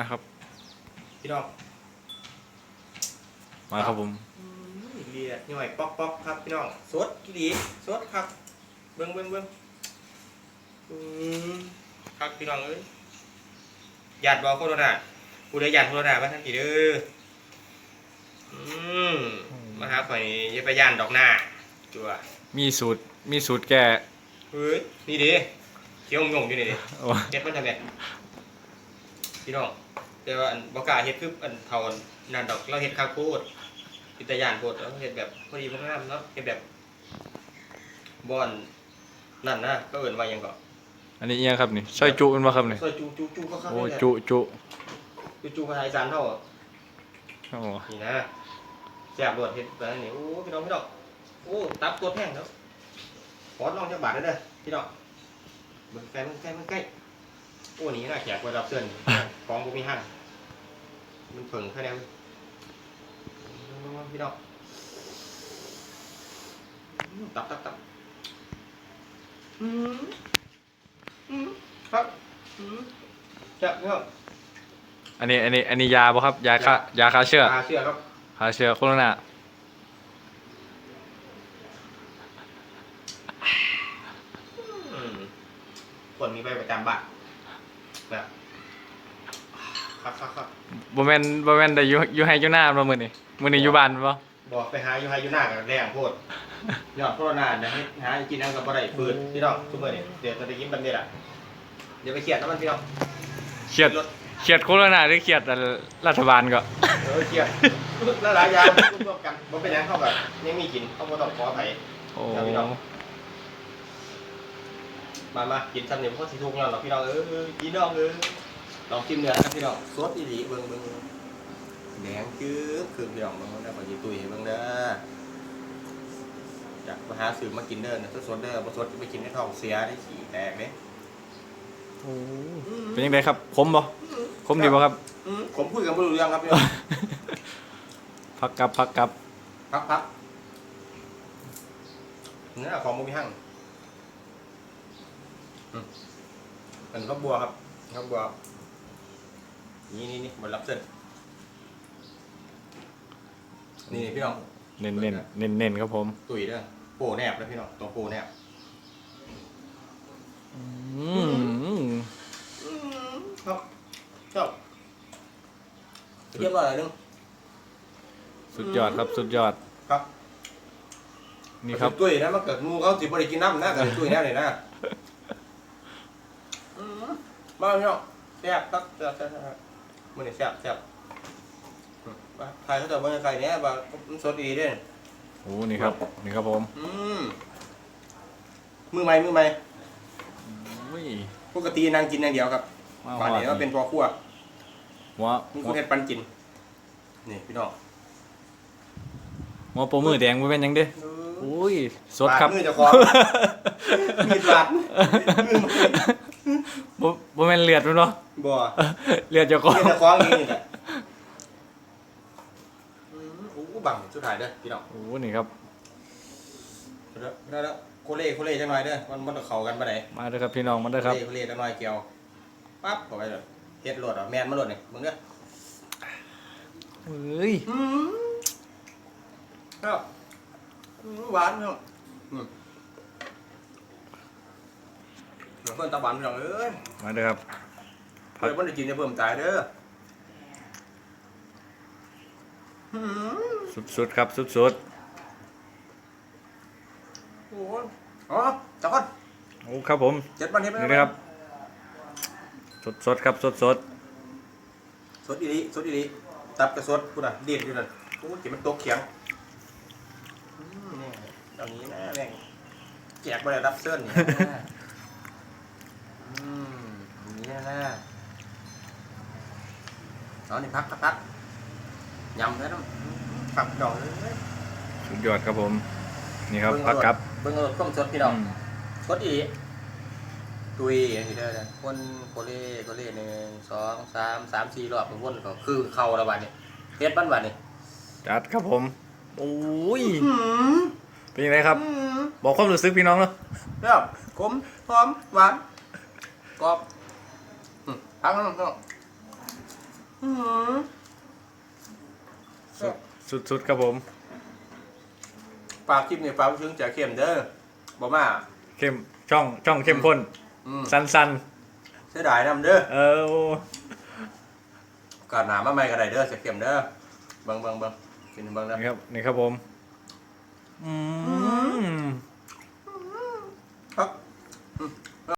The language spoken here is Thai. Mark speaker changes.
Speaker 1: นะครับ
Speaker 2: พี่น้อง
Speaker 1: มาครับผม
Speaker 2: เลียดหน่อยป๊อกป๊อกครับพี่น้องสดกี่ดีสดครับ เบิ้งเบิ้งเบิ้งอืมครับพี่น้องเอ้ยหยาดบอโคโรนาผู้ใดหยาดโคโรนามาทันทีเด้ออืมมาหาข่อยนี่อย่าไปย่านดอกหน้าจัว
Speaker 1: มีสูตรมีสูตรแก้
Speaker 2: เฮ้ยนี่ดิเขียวงงอยู่นี่ดิ
Speaker 1: โอ้
Speaker 2: เฮ็ดมันทำไงพี่น้อง แต่ว่าอันบ่กล้าเฮ็ดคืออันเท่านั่นดอกเราเฮ็ดข้าวโพดพิตยานโพดเราเฮ็ดแบบพอดีพองามเนาะเฮ็ดแบบบ่อนนั่นนะก็เอิ้นว่าหยังก็
Speaker 1: อันนี้เอียงครับนี่ซอยจุมันบ่ครับนี่
Speaker 2: ซอยจูจูจูเขาเข้า
Speaker 1: โอ้
Speaker 2: เลย
Speaker 1: จุจุ
Speaker 2: จูจูภาษาอีสานเท่า
Speaker 1: โอ้
Speaker 2: นี่นะแซ่บรวดเฮ็ดแบบนี้โอ้พี่น้องพี่น้องโอ้ตับตัวแพงแล้วขอลองจักบาทเด้อเด้อพี่น้องเบิ่งใกล้เบิ่งใกล้เบิ่งใกล้โอ้นี่น่าแขกกว่ารับเชิญของบ่มีห้างมัน เผิงแค่นี้พี่น้องตับตับตับอืมอืมครับอืมจับเนาะ
Speaker 1: อันนี้อันนี้อันนี้ยาบ่ครับ ยาฆ่ายาฆ่าเชื้อ
Speaker 2: ตาเชื่อครับ
Speaker 1: ฆ่าเชื้อโคโรนา
Speaker 2: อืมคนมีใบประจำบัตรแบบ ครับครับครับ
Speaker 1: บ่แม่นบ่แม่นได้อยู่อยู่ให้อยู่หน้าบ่มื้อนี้มื้อนี้อยู่บ้านบ่
Speaker 2: บอกไปหาอยู่ให้อยู่หน้ากับแรงโพดยอดโคโรนาเนี่ยให้หากินอันกับบ่ได้ปืนพี่น้องทุกมื้อนี่เดี๋ยวจะได้ยิ้มแบบนี้แหละเดี๋ยวไปเครียดน้ำมันพี่น้อง
Speaker 1: เครียด
Speaker 2: รถ
Speaker 1: เครียดโคโรนาหรือเครียดรัฐบาลก็
Speaker 2: เออเครียดแล้วหลายอย่างร่วมกันบ่เป็นหยังเข้ากับยังมีกินเขาบ่ต้องขออภัย
Speaker 1: โอ้
Speaker 2: ครับพี่น้องมามากินซ้ำเนี่ยเพราะสิทุกข์แล้วหรอกพี่น้องเออพี่น้องเออ ลองชิมเนื้อครับพี่น้องสดอีหลีเบิ่งเบิ่งเบิ่งแดงจืดคือพี่น้องเบิ่งได้ขอยีตุยให้เบิ่งเด้ออยากมาหาซื้อมากินเด้อนะสดๆเด้อบ่สดไปกินในท้องเสียได้ขี้แตกเด้
Speaker 1: เป็นยังไงครับคมบ่คมดีบ่ครับ
Speaker 2: อืมผมพูดกันบ่รู้เรื่องครับพี่น้อง
Speaker 1: พักกลับพักกลับ
Speaker 2: พักพักเนื้อของบ่มีหั่งอืมเป็นข้าวบัวครับข้าวบัว นี่นี่นี่บนรับเส้นนี่พี่น้อง
Speaker 1: เน้นเน้นเน้นเน้นครับผม
Speaker 2: ตุ๋ยเด้อโปแนบแล้วพี่น้องตัวโปแนบ
Speaker 1: อืม
Speaker 2: ครับชอบเรียบร้อยแล้วนึง
Speaker 1: สุดยอดครับสุดยอด
Speaker 2: ครับ
Speaker 1: นี่ครับ
Speaker 2: ตุ๋ยนะมันเกิดงูเขาสิบ่ได้กินน้ำนะแต่ตุ๋ยแน่เลยนะอืมมาพี่น้องแซ่บครับแซ่บ แซ่บแซ่บมื้อนี้แซ่บแซ่บอืมมาไทยเขาจะเบิ่งไกลๆเนี่ยว่ามันสดดีเด้อ
Speaker 1: โอ้นี่ครับ นี่ครับผม
Speaker 2: อืมมือใหม่มือใหม่
Speaker 1: อุ้ย
Speaker 2: ปกตินางกินอย่างเดียวครับ
Speaker 1: มา
Speaker 2: ป่านนี้ว่าเป็นตัวคั่ว
Speaker 1: หัว
Speaker 2: มี
Speaker 1: หั
Speaker 2: คุ
Speaker 1: ว
Speaker 2: ณเฮ็ดปันกิน นี่พี่น้อง
Speaker 1: หัวโปรมือแดงบ่เป็นหยังเด้อุ้ยสดครับ
Speaker 2: บามือเจะของมีดบาดมือ
Speaker 1: บ่บ่แม่ นเลือดมันเนาะ
Speaker 2: บ่
Speaker 1: เลือดเจ้าของ
Speaker 2: มีดเจะคล้าของเองนี่แหละอืมโอ้บังสุดท้ายเด้อพี่น้อง
Speaker 1: โอ้นี่ครับ
Speaker 2: เด้อเด้อเด้อโคเล่โคเล่จังหน่อยเด้อมันมันต้องเข้ากันปานใด
Speaker 1: มาเด้อครับพี่น้องมาเด้อครับ
Speaker 2: โคเล่โคเล่จังหน่อยเกี่ยวปั๊บเข้าไปเลยเฮ็ดโลดอะแม่นมาโลดนี่มึงเด้อ
Speaker 1: เฮ้ย
Speaker 2: อืมครับอืมหวานเนาะอืม เพิ่นตะบันพี่น้องเอ้ย
Speaker 1: มาเด้อครับผัก
Speaker 2: เดี๋ยวเพิ่นได้กินจะเพิ่มตายเด้ออืม
Speaker 1: สุดๆครับสุด
Speaker 2: โอ้ยอ๋อจักก่อน
Speaker 1: ๆโอ้ครับผม
Speaker 2: เจ็ดวันเฮ็ดไป
Speaker 1: นี่นะครับ สดๆครับสด
Speaker 2: สดอีหลีสดอีหลีตับกระสดพุ่นน่ะเด็ดอยู่นั่นโอ้ยกินมันตกเขียงอืมนี่ตอนนี้นะแม่งแจกบ่ได้รับเสื้อนี่นะ อืมอย่างนี้นะเอานี่พักพักพักยำแล้วน้ำผักดองเลย
Speaker 1: สุดยอดครับผม นี่ครับผักกับ
Speaker 2: เบิ่งเอาต้มสดพี่น้อง
Speaker 1: อืม
Speaker 2: สดอีตุยอย่างนี้ได้เลยคนโคเล่โคเล่หนึ่งสองสามสามสี่รอบเป็นวนก็คือเข้าแล้วบัดนี้เฮ็ดบ้านบัดนี้
Speaker 1: จัดครับผมโอ้ยเป็นยังไงครับ บอกความรู้สึกพี่น้องเนาะ
Speaker 2: เปรี้ยวขมหอมหวาน กรอบอืมพักน้องอื้อหือ
Speaker 1: สุดสุดสุดครับผม
Speaker 2: ปลาคลิปนี่ปลาถึงจะเข้มเด้อบ่มา
Speaker 1: เข้มช่องช่องเข้มข้น
Speaker 2: อืม
Speaker 1: สันสัน
Speaker 2: เสียดายนำเด้อ
Speaker 1: ๆเออโอ้
Speaker 2: กาดหนามาใหม่ก็ได้เด้อจะเข้มเด้อเบิ่งเบิ่งเบิ่งกินเบิ่งเด้อ
Speaker 1: นี่ครับนี่ครับผมอืม
Speaker 2: ครับ